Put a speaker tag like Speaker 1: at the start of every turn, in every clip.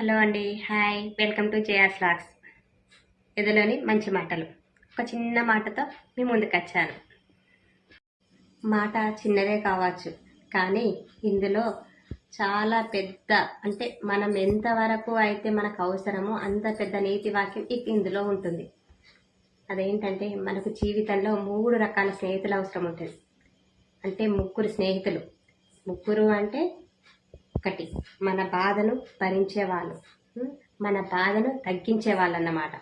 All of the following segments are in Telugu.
Speaker 1: హలో అండి hi welcome to JR slogs ఎదులోని మంచి మాటలు. ఒక చిన్న మాటతో మీ ముందుకు వచ్చాను మాట చిన్నదే కావచ్చు కానీ ఇందులో చాలా పెద్ద అంటే మనం ఎంతవరకు అయితే మనకు అవసరమో అంత పెద్ద నీతి వాక్యం ఇందులో ఉంటుంది. అదేంటంటే మనకు జీవితంలో మూడు రకాల స్నేహితులు అవసరం ఉంటుంది. అంటే ముగ్గురు స్నేహితులు. ముగ్గురు అంటే ఒకటి. మన బాధను భరించే వాళ్ళు మన బాధను తగ్గించే వాళ్ళు అన్నమాట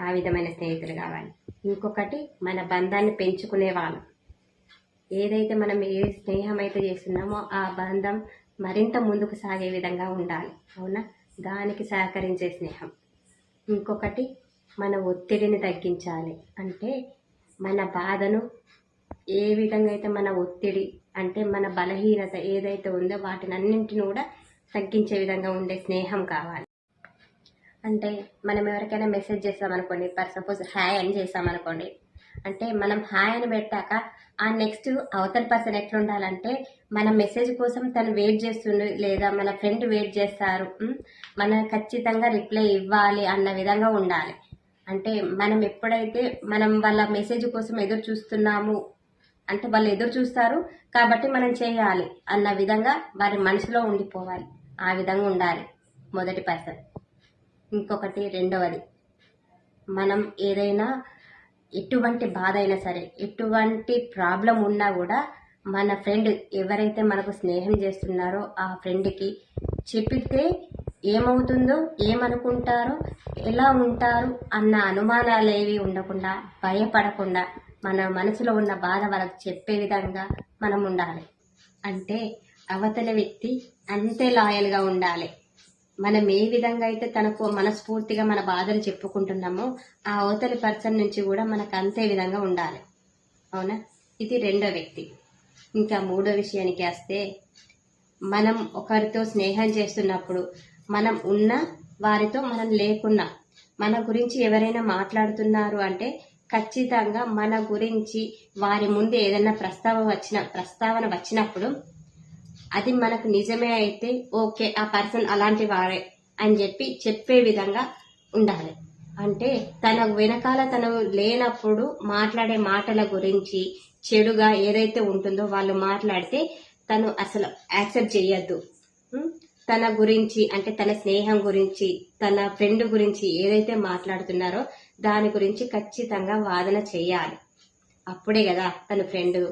Speaker 1: ఆ విధమైన స్నేహితులు కావాలి. ఇంకొకటి మన బంధాన్ని పెంచుకునే వాళ్ళు ఏదైతే మనం ఏ స్నేహం అయితే చేస్తున్నామో ఆ బంధం మరింత ముందుకు సాగే విధంగా ఉండాలి. అవునా? దానికి సహకరించే స్నేహం. ఇంకొకటి మన ఒత్తిడిని తగ్గించాలి. అంటే మన బాధను ఏ విధంగా అయితే మన ఒత్తిడి అంటే మన బలహీనత ఏదైతే ఉందో వాటిని అన్నింటిని కూడా తగ్గించే విధంగా ఉండే స్నేహం కావాలి. అంటే మనం ఎవరికైనా మెసేజ్ చేస్తామనుకోండి ఫర్ సపోజ్ హాయ్ అని చేస్తామనుకోండి అంటే మనం హాయ్ అని పెట్టాక ఆ నెక్స్ట్ అవతల పర్సన్ ఎట్లా ఉండాలంటే మన మెసేజ్ కోసం తను వెయిట్ చేస్తుండు లేదా మన ఫ్రెండ్ వెయిట్ చేస్తారు మనం ఖచ్చితంగా రిప్లై ఇవ్వాలి అన్న విధంగా ఉండాలి. అంటే మనం ఎప్పుడైతే మనం వాళ్ళ మెసేజ్ కోసం ఎదురు చూస్తున్నాము అంటే వాళ్ళు ఎదురు చూస్తారు. కాబట్టి మనం చేయాలి అన్న విధంగా వారి మనసులో ఉండిపోవాలి. ఆ విధంగా ఉండాలి. మొదటి పర్సన్ ఇంకొకటి రెండవది. మనం ఏదైనా ఎటువంటి బాధ అయినా సరే ఎటువంటి ప్రాబ్లం ఉన్నా కూడా మన ఫ్రెండ్ ఎవరైతే మనకు స్నేహం చేస్తున్నారో ఆ ఫ్రెండ్కి చెప్పితే ఏమవుతుందో ఏమనుకుంటారో ఎలా ఉంటారు అన్న అనుమానాలు ఏవి ఉండకుండా భయపడకుండా మన మనసులో ఉన్న బాధ వాళ్ళకి చెప్పే విధంగా మనం ఉండాలి. అంటే అవతల వ్యక్తి అంతే లాయల్గా ఉండాలి. మనం ఏ విధంగా అయితే తనకు మనస్ఫూర్తిగా మన బాధలు చెప్పుకుంటున్నామో ఆ అవతలి పర్సన్ నుంచి కూడా మనకు అంతే విధంగా ఉండాలి. అవునా? ఇది రెండో వ్యక్తి. ఇంకా మూడో విషయానికి వస్తే మనం ఒకరితో స్నేహం చేస్తున్నప్పుడు మనం ఉన్న వారితో మనం లేకున్నా మన గురించి ఎవరైనా మాట్లాడుతున్నారు అంటే ఖచ్చితంగా మన గురించి వారి ముందు ఏదైనా ప్రస్తావన వచ్చిన ప్రస్తావన వచ్చినప్పుడు అది మనకు నిజమే అయితే ఓకే ఆ పర్సన్ అలాంటి వారే అని చెప్పి చెప్పే విధంగా ఉండాలి. అంటే తన వెనకాల తను లేనప్పుడు మాట్లాడే మాటల గురించి చెడుగా ఏదైతే ఉంటుందో వాళ్ళు మాట్లాడితే తను అసలు యాక్సెప్ట్ చేయొద్దు. తన గురించి అంటే తన స్నేహం గురించి తన ఫ్రెండ్ గురించి ఏదైతే మాట్లాడుతున్నారో దాని గురించి ఖచ్చితంగా వాదన చేయాలి. అప్పుడే కదా తన ఫ్రెండ్